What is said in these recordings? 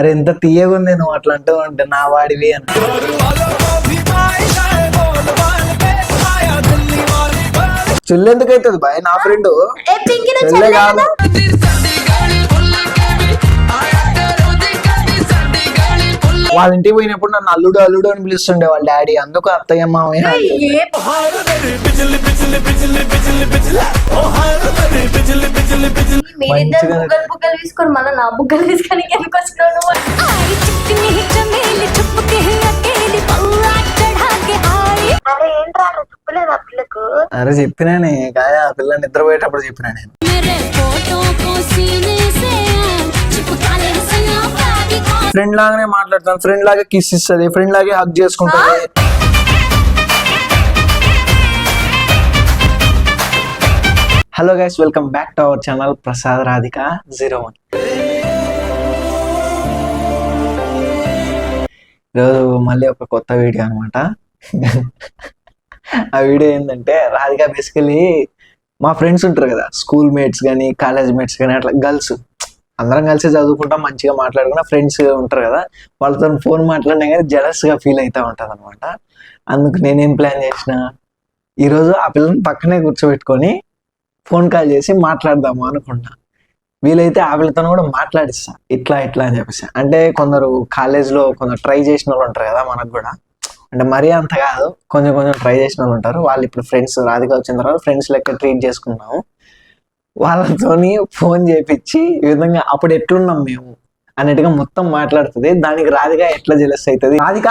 అరే ఎంత తీయగా ఉంది నువ్వు అట్లా అంటూ ఉంటే నా వాడివి అని. చెల్లి ఎందుకు అవుతుంది బాయ్ నా ఫ్రెండ్ చెల్లె కదా. వాళ్ళ ఇంటికి పోయినప్పుడు నన్ను అల్లుడు అల్లుడు అని పిలుస్తుండే వాళ్ళ డాడీ. అందుకు అత్తయ్య మామయ్య బుగ్గలు బుగ్గలు తీసుకొని మళ్ళీ నా బుగ్గలు తీసుకొని ఎందుకు వచ్చినావు నువ్వు? అరే ఏంట్రా నువ్వు చెప్పలేదు ఆ పిల్లకు? అరే చెప్పినానే కాయ ఆ పిల్ల నిద్రపోయేటప్పుడు చెప్పినా నేను. ఫ్రెండ్ లాగానే మాట్లాడతాను. ఫ్రెండ్ లాగే కిస్ ఇస్తుంది. ఫ్రెండ్ లాగే హక్ చేసుకుంటుంది. Hello guys welcome back to our channel Prasad Radhika zero one ఈరోజు మళ్ళీ ఒక కొత్త వీడియో అనమాట ఆ వీడియో ఏంటంటే రాధిక బేసికలీ మా ఫ్రెండ్స్ ఉంటారు కదా స్కూల్ మేట్స్ కానీ కాలేజ్ మేట్స్ కానీ అట్లా గర్ల్స్ అందరం కలిసి చదువుకుంటాం మంచిగా మాట్లాడుకున్న ఫ్రెండ్స్ ఉంటారు కదా. వాళ్ళతో ఫోన్ మాట్లాడినా కానీ jealous గా ఫీల్ అవుతూ ఉంటుంది అనమాట అందుకు నేనేం ప్లాన్ చేసిన ఈరోజు ఆ పిల్లని పక్కనే కూర్చోబెట్టుకొని ఫోన్ కాల్ చేసి మాట్లాడదాము అనుకున్నా వీలైతే ఆ పిల్లతో కూడా మాట్లాడిస్తా. ఇట్లా ఇట్లా అని చెప్పేసి. అంటే కొందరు కాలేజ్లో కొందరు ట్రై చేసిన వాళ్ళు ఉంటారు కదా మనకు కూడా. అంటే మరీ అంత కాదు. కొంచెం కొంచెం ట్రై చేసిన వాళ్ళు ఉంటారు. వాళ్ళు ఇప్పుడు ఫ్రెండ్స్ రాధిక వచ్చిన తర్వాత ఫ్రెండ్స్ లెక్క ట్రీట్ చేసుకున్నాము. వాళ్ళతోని ఫోన్ చేపించి ఈ విధంగా అప్పుడు ఎట్లున్నాం మేము అన్నట్టుగా మొత్తం మాట్లాడుతుంది. దానికి రాధిక ఎట్లా జెలస్ అవుతుంది రాధిక!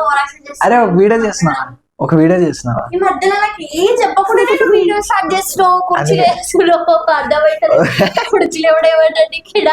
ఓవరాక్షన్ చేస్తున్నావు. అరే వీడియో చేస్తున్నావా ఒక వీడియో చేస్తున్నావా? ఈ మధ్యలో నాకు ఏం చెప్పకుండా నేను వీడియో స్టార్ట్ చేస్తున్నావు కుర్చీలు వేస్తున్నావు అర్థమైతలేదు. కుర్చీలు ఎవడేమంటే ఇక్కడ?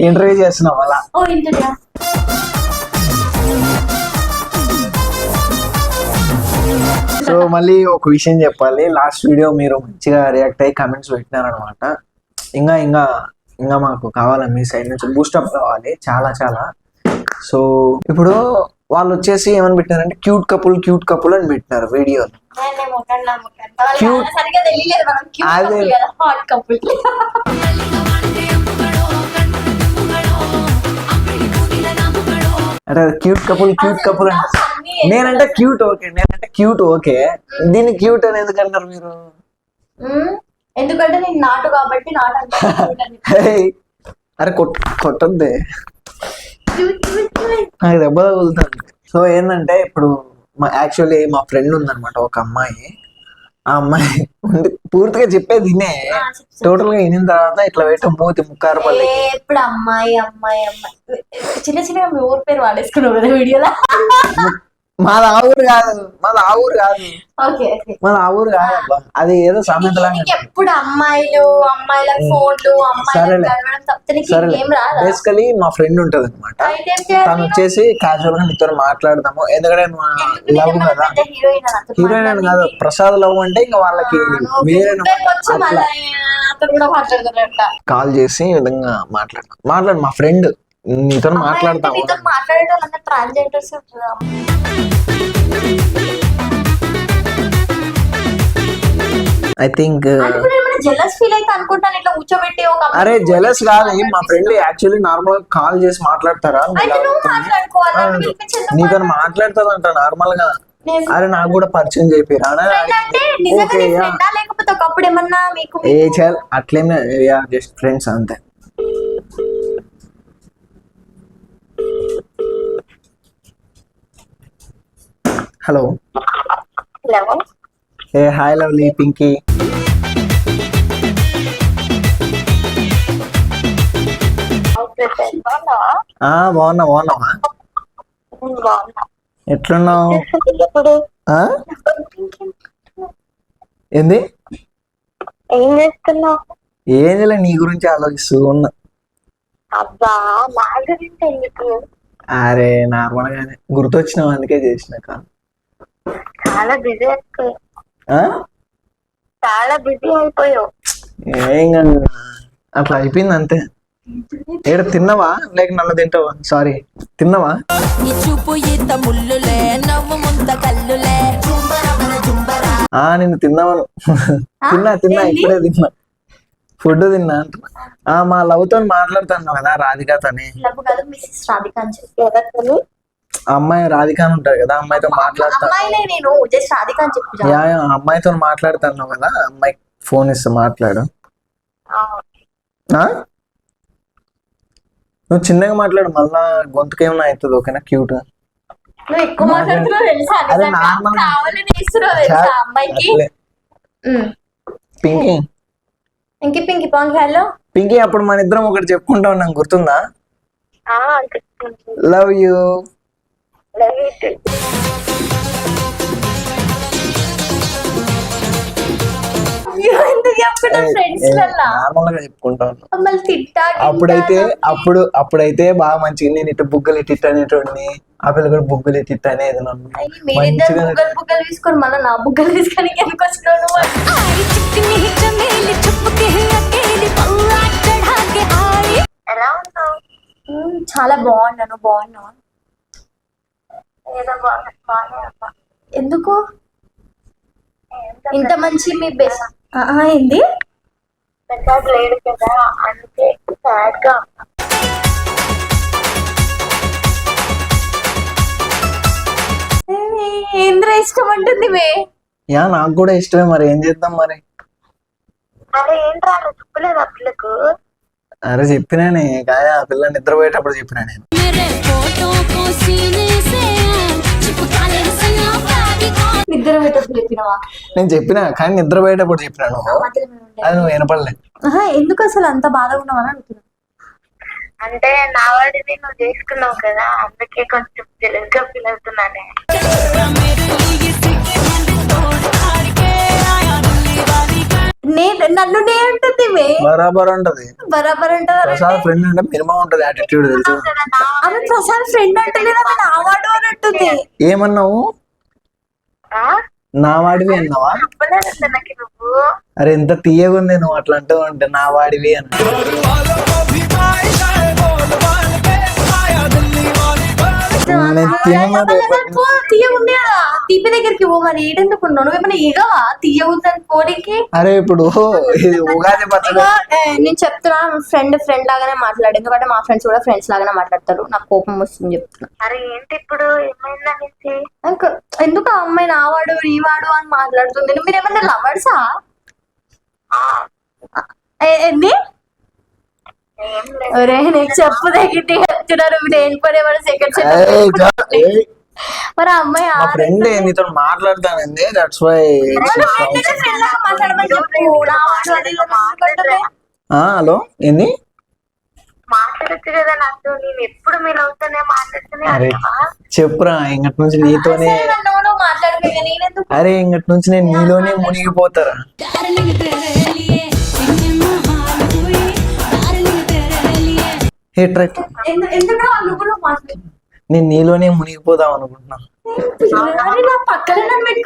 ఇంటర్వ్యూ చేస్తున్నావు అలా ఓ ఇంటర్వ్యూ. సో మళ్ళీ ఒక విషయం చెప్పాలి. లాస్ట్ వీడియో మీరు మంచిగా రియాక్ట్ అయ్యి కమెంట్స్ పెట్టినారనమాట. ఇంకా ఇంకా ఇంకా మాకు కావాలి మీ సైడ్ నుంచి బూస్టప్ కావాలి. చాలా చాలా. సో ఇప్పుడు వాళ్ళు వచ్చేసి ఏమని పెట్టినారంటే క్యూట్ కపుల్ క్యూట్ కపుల్ అని పెట్టినారు వీడియో క్యూట్ అదే. అంటే క్యూట్ కపుల్ క్యూట్ కపుల్ అంటే నేనంటే క్యూట్ ఓకే నేనంటే క్యూట్ ఓకే. దీన్ని క్యూట్ అని ఎందుకు అంటారు మీరు ఎందుకంటే నేను నాటు కాబట్టి నాటు అరే కొట్ కొట్టద్దే. నాకు దెబ్బ తగులుతుంది. సో ఏంటంటే ఇప్పుడు మా యాక్చువల్లీ మా ఫ్రెండ్ ఉందన్నమాట ఒక అమ్మాయి. ఆ అమ్మాయి పూర్తిగా చెప్పేది వినే. టోటల్గా వినిన తర్వాత ఇట్లా పెట్టి మూతి ముక్కారు పల్లి అమ్మాయి అమ్మాయి అమ్మాయి. చిన్న చిన్నగా మీ ఊరు పేరు వాడేసుకున్నావు కదా వీడియోలో? మాది ఆ ఊరు కాదు. మాది ఆ ఊరు కాదు. మాది ఆ ఊరు కాదు అబ్బా. అది ఏదో సామెతలా నీకు ఎప్పుడు అమ్మాయిలు అమ్మాయిల ఫోన్లు సరేలే. బేసికలీ మా ఫ్రెండ్ ఉంటది అనమాట తను? వచ్చేసి క్యాజువల్గా నీతో మాట్లాడదాము. ఎందుకంటే మా ఎందుకు లవ్ కదా. హీరోయిన్? అని కాదు ప్రసాద్ లవ్ అంటే ఇంకా వాళ్ళకి వేరే కాల్ చేసి ఈ విధంగా మాట్లాడు. మాట్లాడు మా ఫ్రెండ్ నీతో మాట్లాడతాము ఐ థింక్ అనుకునే ఏమైనా జెలస్ ఫీల్ అయితే అనుకుంటాను ఇట్లా కూర్చోబెట్టి ఒక అమ్మాయి అరే జెలస్ కాదు. మా ఫ్రెండ్ యాక్చువల్లీ నార్మల్ కాల్ చేసి మాట్లాడతారా? నీతో మాట్లాడుతుందంట నార్మల్గా అరే నాకు కూడా పరిచయం అంటే నిజంగా ఓకే ఒకప్పుడు ఏమన్నా మీకు ఏ చల్ అట్లేమే జస్ట్ ఫ్రెండ్స్ అంతే. హలో. లేవా ఏ హాయ్ లవ్లీ పింకీ. ఆ బాగున్నా బాగున్నావా? ఎట్లున్నావు? ఏంది? ఏం చేస్తున్నావు? ఏం చేయలే నీ గురించి ఆలోచిస్తూ ఉన్నా. అబ్బా నా గురించి ఎందుకు? అరే నార్మల్ గానే గుర్తొచ్చినావు అందుకే చేసిన కాల్. చాలా బిజీ అయిపోయావు. ఆ? చాలా బిజీ అయిపోయావు. ఏం. అట్లా అయిపోయింది అంతే. ఏడ తిన్నావా? లేక నన్ను తింటావా? సారీ తిన్నావా? ఆ నిన్ను తిన్నావను. తిన్నా తిన్నా? ఇప్పుడే తిన్నా. ఫుడ్ తిన్నా అంటున్నా. ఆ, మా లవ్తో మాట్లాడుతున్నావు కదా రాధికతోని అమ్మాయి రాధిక అని ఉంటది కదా అమ్మాయితో మాట్లాడతా అమ్మాయినే నేను జస్ట్ రాధిక అని చెప్పి యా యా, ఆ అమ్మాయితో మాట్లాడుతున్నావు కదా అమ్మాయి ఫోన్ ఇస్తే మాట్లాడు ఆ? నువ్వు చిన్నగా మాట్లాడు మళ్ళా గొంతుకేమైనా అవుతుంది ఓకేనా క్యూట్ నువ్వు ఎక్కువ మాట్లాడుతున్నావు తెలుసా అరే నిజంగా. normal. కావాలని ఇస్తున్నావు తెలుసా అమ్మాయికి ఉమ్. పింకీ ఇంకి పింకి పాంకి హలో పింకీ అప్పుడు మన ఇద్దరం ఒకటి చెప్పుకుంటా ఉన్నాం గుర్తుంది. లవ్ యూ అప్పుడైతే అప్పుడు అప్పుడైతే బాగా మంచిగా నేను ఇటు బుగ్గలు ఇటు అనేటోడిని ఆ పిల్ల కూడా బుగ్గలు ఇటు ఇట్ అనేది చాలా బాగున్నాను బాగున్నాను ఎందుకు? ఇంత మంచి మీ బెస్ట్ ఏంది? లేడు కదా అందుకే. ఏంద్ర ఇష్టం అంటుంది మే యా నాకు కూడా ఇష్టమే మరి ఏం చేద్దాం మరి? అరే ఏంట్రా నువ్వు చెప్పలేదు ఆ పిల్లకు? అరే చెప్పినానే కాయ ఆ పిల్ల నిద్రపోయేటప్పుడు చెప్పినా నేను. నిద్ర పోయేటప్పుడు నేను చెప్పిన కానీ నిద్ర పోయేటప్పుడు చెప్పినాను అది నువ్వు వినపడలే. ఎందుకు అసలు అంత బాధగా ఉన్నావని అడుగుతున్నా అంటే నా వాడిని నువ్వు చేసుకున్నావు కదా అందుకే కొంచెం తెలివిగా ఫీల్ అవుతున్నానే. నేను నన్ను నే ఉంటుంది బరాబర్ ఉంటది. బరాబర్ ఉంటది ప్రసాద్ ఫ్రెండ్ అంటే మినిమం ఉంటది యాటిట్యూడ్ తెలుసు? ఆమె ప్రసాద్ ఫ్రెండ్ అంటే అవార్డు అని ఉంటుంది ఏమన్నావు? నా వాడివి అన్నావా? అరే ఎంత తీయగా ఉంది నువ్వు అట్లా అంటూ ఉంటే నా వాడివి అన్న. తీపి దగ్గరికి ఏడెందుకు నువ్వు ఏమైనా అరే ఇప్పుడు ఇది ఉగాది పచ్చడి నేను చెప్తున్నా ఫ్రెండ్ ఫ్రెండ్ లాగానే మాట్లాడు. ఎందుకంటే మా ఫ్రెండ్స్ కూడా ఫ్రెండ్స్ లాగానే మాట్లాడతారు. నాకు కోపం వస్తుంది చెప్తున్నా. అరే ఏంటి ఇప్పుడు? ఎందుకు ఆ అమ్మాయి నా వాడు ఈ వాడు అని మాట్లాడుతుంది? మీరు ఏమన్నా లవర్సా? ఏంది? ఒరే నీకు చెప్పు తగ్గితే సెకండ్ జా- ఏయ్, మరి అమ్మాయి మా ఫ్రెండ్ నీతో మాట్లాడతానండి దట్స్ వై. హలో ఏంది? మాట్లాడచ్చు కదా నాతో నేను ఎప్పుడు మీరు అవుతానే మాట్లాడుతూనే? చెప్పురా ఇంకటి నుంచి నీతోనే అరే ఇంకటి నుంచి నేను నీలోనే మునిగిపోతారా?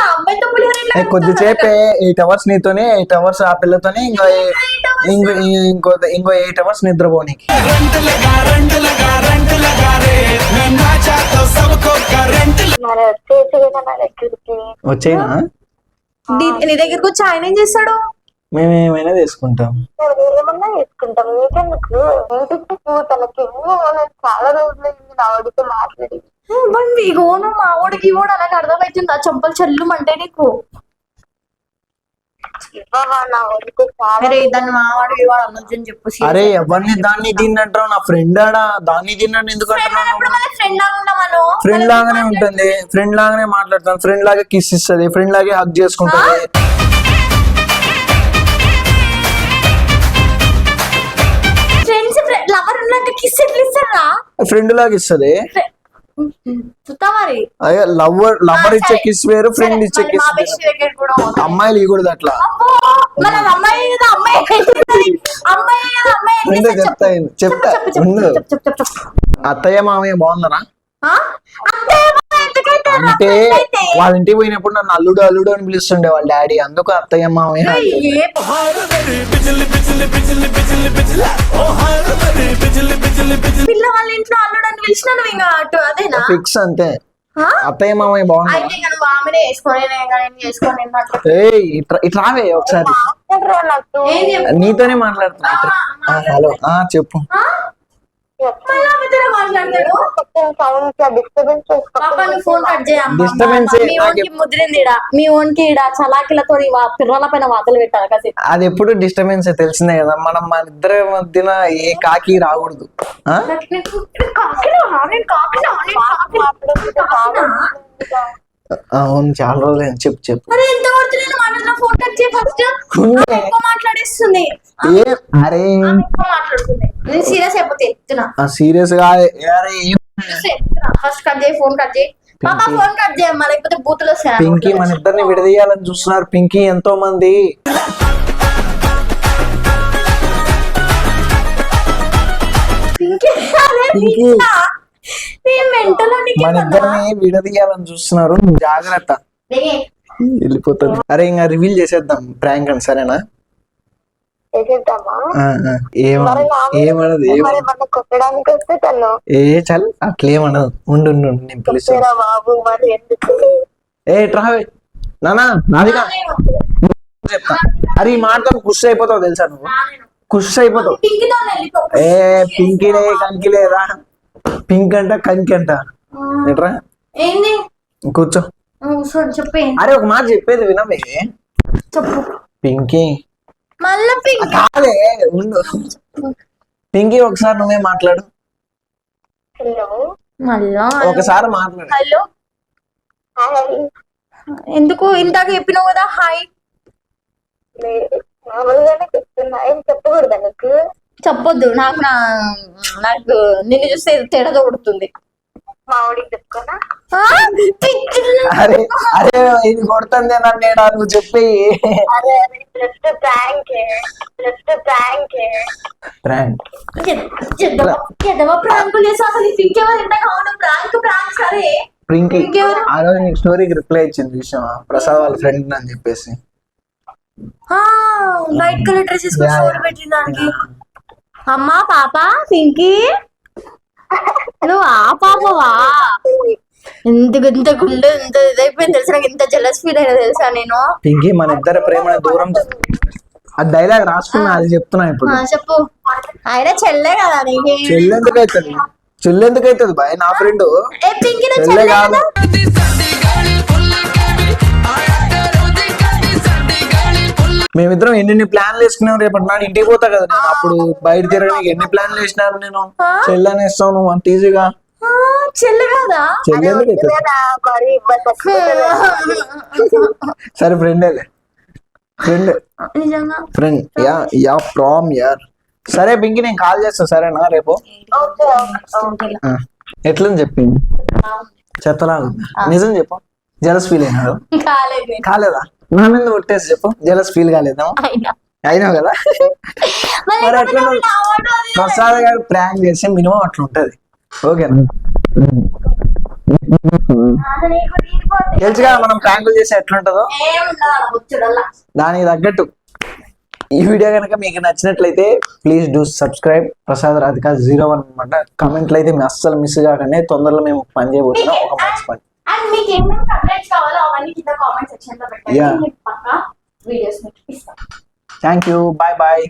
ఆ అమ్మాయితో పులిహోర ఎట్లా ఏ, కొద్దిసేపే ఎయిట్ అవర్స్ నీతోనే ఎయిట్ అవర్స్ ఆ పిల్లతోనే ఇంకో ఇంకో ఇంకో ఇంకో ఎయిట్ అవర్స్ నిద్రపోనీకి. మరి వచ్చేసి కదా నా దగ్గరికి వచ్చేనా? నీ- నీ దగ్గరకు వచ్చి ఆయన ఏం చేస్తాడు? మేము ఏమైనా తీసుకుంటాం ఏమన్నా తనకి చాలా రోజులు అయింది నా వాడితో మాట్లాడి. ఇగోను మా వాడికి కూడా అర్థమవుతుంది ఆ చెంపలు చెల్లు అంటే నీకు అరే దాన్ని చెప్పు అరే ఎవరిని దాన్ని తిన్నట్టు నా ఫ్రెండ్ ఆడా? దాన్ని తిన్నట్టు ఎందుకు ఫ్రెండ్ లాగా ఫ్రెండ్ లాగానే ఉంటుంది. ఫ్రెండ్ లాగానే మాట్లాడతాను. ఫ్రెండ్ లాగే కిస్ ఇస్తుంది. ఫ్రెండ్ లాగే హక్ చేసుకుంటుంది. కిస్ ఎట్లా ఇస్తారా ఫ్రెండ్ లాగా ఇస్తుంది. మరి అయ్యో లవర్ లవర్ ఇచ్చే కిస్ వేరు ఫ్రెండ్ ఇచ్చే కిస్. అమ్మాయిలు ఇవ్వకూడదు అట్లా? చెప్తా. చెప్తా. అత్తయ్య మామయ్య బాగున్నారా? అంటే. వాళ్ళ ఇంటికి పోయినప్పుడు నన్ను అల్లుడు అల్లుడు అని పిలుస్తుండే వాళ్ళ డాడీ. అందుకు అత్తయ్య మామయ్య ఏ పిల్ల వాళ్ళ ఇంట్లో అల్లుడు అని పిలిచిన నువ్వు ఇంకా అటు అదేనా? ఫిక్స్ అంతే? అత్తయ్య మామయ్య బాగున్నారా అయితే ఇక నువ్వు ఆమెనే వేసుకొని నేను ఇంకా నేను చేసుకొని నేను అట్లా ఏయ్ ఇట్రా ఇట్రావే ఒకసారి. ఏం చెప్పు? నీతోనే మాట్లాడుతున్నా. ఆ, హలో. ఆ చెప్పు. ఆ? మీ నాకు ఓన్కి ముద్రింది ఈడ. మీ ఓన్కి ఈడ చలాకిలతో పిర్రల పైన వాతలు పెట్టాలి అది ఎప్పుడు డిస్టర్బెన్స్ తెలిసిందే కదా. మనం మన ఇద్దరి మధ్యన ఏ కాకి రాకూడదు. అవును చాలా రోజులు. చెప్పు చెప్పు. మాట్లాడుతున్నా ఫోన్ కట్ చేయి ఫస్ట్. ఎక్కువ మాట్లాడేస్తుంది. ఏ అరే ఎక్కువ మాట్లాడుతుంది. నేను సీరియస్ అయిపోతే ఎత్తున్నా సీరియస్గా అరే ఫస్ట్ కట్ చేయి ఫోన్ కట్ చేయి. పాప ఫోన్ కట్ చేయమ్మా లేకపోతే బూతులు వస్తాయి పింకీ మన ఇద్దరిని విడదీయాలని చూస్తున్నారు. పింకీ ఎంతో మంది. మన ఇద్దరిని విడదీయాలని చూస్తున్నారు. జాగ్రత్త. వెళ్ళిపోతుంది అరే ఇంకా రివీల్ చేసేద్దాం ప్రాంక్ అని సరేనా. ఏమనదు ఏ చల్ అట్లేమనదు. ఉండు నేను పిలుస్తాను "ఏరా బాబు మరి ఎందుకు? ఏ ట్రావే నానా నాదిగా చెప్తా. అరే ఈ మాటతో ఖుషి అయిపోతావు తెలుసా నువ్వు? ఖుషి అయిపోతావు. ఏ పింకిలే కంకిలే రా పింక్ అంట కంకి అంట. కూర్చో. చెప్పే అరే ఒక మాట చెప్పేది వినవే. చెప్పు. పింకీ. మళ్ళా పింక్. కాదే ఉండు. పింకీ ఒకసారి నువ్వే మాట్లాడు. హలో. మళ్ళా? ఒకసారి మాట్లాడు. హలో. ఎందుకు? ఇందాక చెప్పినావు కదా హాయ్ చెప్పకూడదా నీకు? చెప్పొద్దు. నాకు నా నాకు నిన్ను చూస్తే తేడా కొడుతుంది అరే అరే ఇది కొడుతుంది నన్ను ఈడ నువ్వు చెప్పి ప్రాంక్? ఆ రోజు నీకు స్టోరీకి రిప్లై ఇచ్చింది విషయం ప్రసాద్ వాళ్ళ ఫ్రెండ్ అని చెప్పేసి. White colour dress. పెట్టిన దానికి. అమ్మా పాప పింకీ? నువ్వు ఆ పాపవా? ఇంత ఇంత గుండె ఇంత ఇదైపోయింది తెలుసా నాకు? ఇంత జలస్ ఫీల్ అయినా తెలుసా నేను? పింకీ మన ఇద్దరి ప్రేమను దూరం ఆ డైలాగ్ రాసుకున్నా అది చెప్తున్నా ఇప్పుడు. చెప్పు. ఆయన చెల్లె కదా నీకు చెల్లెందుకు అవుతుంది చెల్లెందుకు అవుతుంది బాయ్? నా ఫ్రెండ్ చెల్లె కాదు? మేమిద్దరం ఎన్ని ప్లాన్లు వేసుకున్నాం రేపటి నాడు ఇంటికి పోతా కదా నేను. అప్పుడు బయట తిరగడానికి ఎన్ని ప్లాన్లు వేసినారు నేను? చెల్లెని ఇస్తాను నువ్వు అంత ఈజీగా? చెల్లె కదా? సరే ఫ్రెండే ఫ్రెండ్ ఫ్రెండ్ యా యా ప్రామ్ యార్. సరే పింకి నేను కాల్ చేస్తా సరేనా రేపు? ఎట్లని చెప్పింది చెత్తలాగా ఉందా? నిజం చెప్పు. జలస్ ఫీల్ అయినాడు. కాలేదు. కాలేదా? నా మీద కొట్టేసి చెప్పు. జలస్ ఫీల్ కాలేదా అయినా. కదా. మరి అట్లా ప్రసాద్ గారు ప్రాంక్ చేస్తే మినిమం అట్లా ఉంటది. ఓకేనా? అసలు నీకు తీరిపోద్ది. తెలుసు కదా మనం ప్రాంకులు చేస్తే ఎట్లుంటుందో. దానికి తగ్గట్టు. ఈ వీడియో కనుక మీకు నచ్చినట్లయితే please do subscribe. Prasad Radhika zero one అనమాట కమెంట్లు అయితే మీ అస్సలు మిస్ కాకనే తొందరలో మేము పని చేయబోతున్నాం. ఒక మంచి పని. అండ్ మీకు ఏమేమి కంప్లైంట్స్ కావాలో అవన్నీ కింద కామెంట్ సెక్షన్లో పెట్టండి. Yeah. నేను పక్కా వీడియోస్ మీకు ఇస్తాను. Thank you bye bye